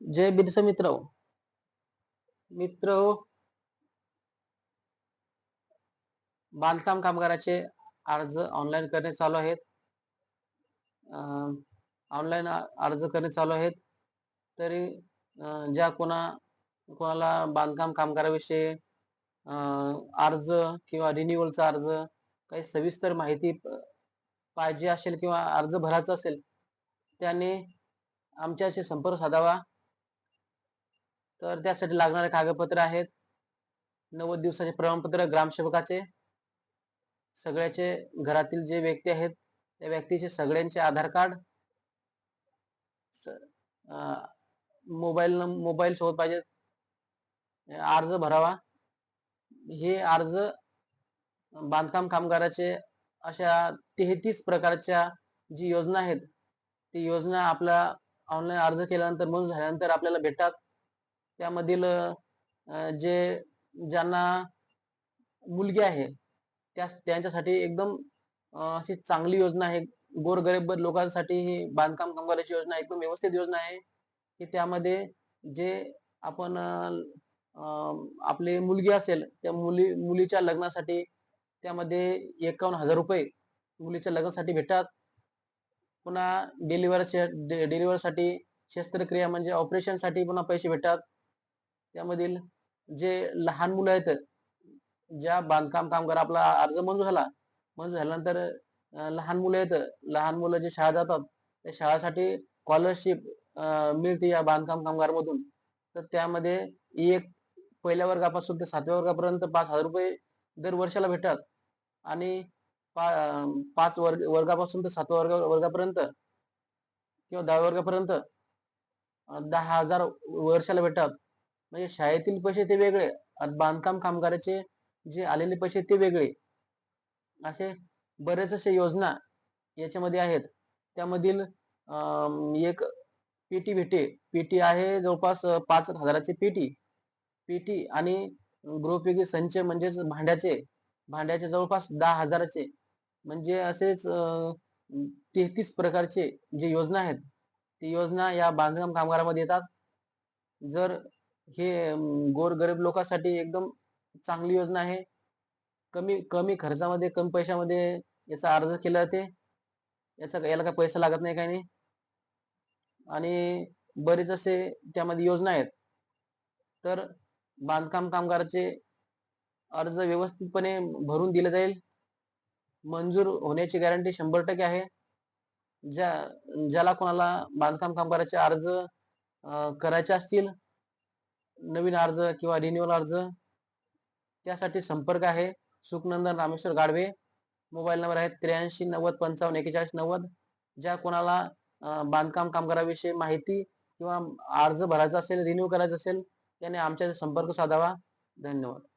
जय बिरसा मित्र मित्र बांधकाम कामगाराचे अर्ज ऑनलाईन करणे चालू आहेत. ऑनलाईन अर्ज करणे चालू आहेत. तरी ज्या कोणा कोणाला बांधकाम कामगाराविषयी अं, अर्ज किंवा रिन्युअलचा अर्ज काही सविस्तर माहिती पाहिजे असेल किंवा अर्ज भरायचा असेल त्याने आमच्याशी संपर्क साधावा. तर त्यासाठी लागणारे कागदपत्र आहेत. नव्वद दिवसाचे प्रमाणपत्र ग्रामसेवकाचे सगळ्याचे घरातील जे व्यक्ती आहेत त्या व्यक्तीचे सगळ्यांचे आधार कार्ड मोबाईल मोबाईल सोबत पाहिजे अर्ज भरावा. हे अर्ज बांधकाम कामगाराचे अशा तेहतीस प्रकारच्या जी योजना आहेत ती योजना आपला ऑनलाईन अर्ज केल्यानंतर मंजूर झाल्यानंतर आपल्याला भेटतात. त्यामधील जे ज्यांना मुलगी आहे त्या त्यांच्यासाठी एकदम अशी चांगली योजना आहे. गोरगरीब लोकांसाठी ही बांधकाम कामगाराची योजना एकदम व्यवस्थित योजना आहे. की त्यामध्ये जे आपण आपली मुलगी असेल त्या मुली मुलीच्या लग्नासाठी त्यामध्ये एकावन्न हजार रुपये मुलीच्या लग्नासाठी भेटतात. पुन्हा डिलिव्हर डिलिव्हरसाठी शस्त्रक्रिया म्हणजे ऑपरेशनसाठी पुन्हा पैसे भेटतात. त्यामधील जे लहान मुलं आहेत ज्या बांधकाम कामगार आपला अर्ज मंजूर झाला मंजूर झाल्यानंतर लहान मुलं आहेत लहान मुलं जे शाळा जातात त्या शाळासाठी स्कॉलरशिप मिळते या बांधकाम कामगार मधून तर त्यामध्ये एक पहिल्या वर्गापासून ते सातव्या वर्गापर्यंत पाच हजार रुपये दर वर्षाला भेटतात. आणि पा पाच वर्ग वर्गापासून ते सातव्या वर्ग वर्गापर्यंत किंवा दहाव्या वर्गापर्यंत दहा हजार वर्षाला भेटतात. म्हणजे शाळेतील पैसे ते वेगळे. आणि बांधकाम कामगाराचे जे आलेले पैसे ते वेगळे. असे बरेच असे योजना याच्यामध्ये आहेत. त्यामधील एक पीटी भेटे. पीटी आहे जवळपास पाच हजाराची पीटी पीटी आणि गृहोपयोगी संच म्हणजेच भांड्याचे. भांड्याचे जवळपास दहा हजाराचे. म्हणजे असेच तेहतीस प्रकारचे जे योजना आहेत ती योजना या बांधकाम कामगारामध्ये येतात. जर हे गोरगरीब लोकांसाठी एकदम चांगली योजना आहे. कमी कमी खर्चामध्ये कमी पैशामध्ये याचा अर्ज केला जाते. याचा याला काय पैसा लागत नाही काही नाही. आणि बरेच असे त्यामध्ये योजना आहेत. तर बांधकाम कामगाराचे अर्ज व्यवस्थितपणे भरून दिले जाईल. मंजूर होण्याची गॅरंटी शंभर टक्के आहे. ज्या ज्याला कोणाला बांधकाम कामगाराचे अर्ज करायचे असतील नवीन अर्ज किंवा रिन्युअल अर्ज त्यासाठी संपर्क आहे. सुखनंदन रामेश्वर गाडवे. मोबाईल नंबर आहे त्र्याऐंशी नव्वद पंचावन्न एकेचाळीस नव्वद. ज्या कोणाला बांधकाम कामगाराविषयी माहिती किंवा अर्ज भरायचा असेल रिन्यू करायचा असेल त्याने आमच्याशी संपर्क साधावा. धन्यवाद.